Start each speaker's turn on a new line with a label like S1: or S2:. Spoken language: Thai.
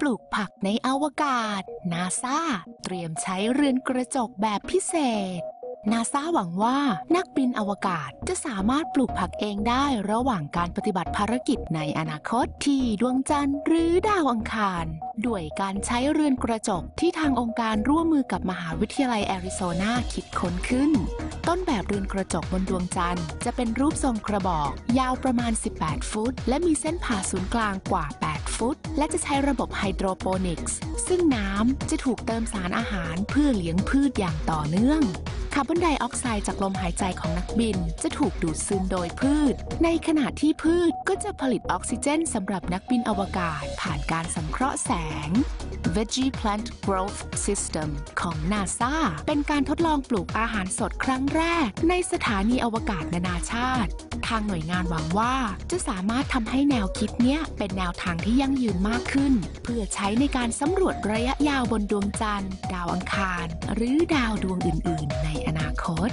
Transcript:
S1: ปลูกผักในอวกาศ นาซาเตรียมใช้เรือนกระจกแบบพิเศษ นาซาหวังว่านักบินอวกาศจะสามารถปลูกผักเองได้ระหว่างการปฏิบัติภารกิจในอนาคตที่ดวงจันทร์หรือดาวอังคาร ด้วยการใช้เรือนกระจกที่ทางองค์การร่วมมือกับมหาวิทยาลัยแอริโซนาคิดค้นขึ้น ต้นแบบเรือนกระจกบนดวงจันทร์ จะเป็นรูปทรงกระบอก ยาวประมาณ 18 ฟุต และมีเส้นผ่าศูนย์กลางกว่า8 ฟุต และจะใช้ระบบไฮโดรโปนิกส์ ซึ่งน้ำจะถูกเติมสารอาหารเพื่อเลี้ยงพืชอย่างต่อเนื่องคาร์บอนไดออกไซด์จากลมหายใจของนักบิน จะถูกดูดซึมโดยพืช ในขณะที่พืชก็จะผลิตออกซิเจนสำหรับนักบินอวกาศผ่านการสังเคราะห์แสง Veggie Plant Growth System ของ NASA เป็นการทดลองปลูกอาหารสดครั้งแรก ในสถานีอวกาศนานาชาติ ทางหน่วยงานหวังว่า จะสามารถทำให้แนวคิดเนี้ยเป็นแนวทางที่ยั่งยืนมากขึ้น เพื่อใช้ในการสำรวจระยะยาวบนดวงจันทร์ ดาวอังคาร หรือดาวดวงอื่น ๆ ในอนาคต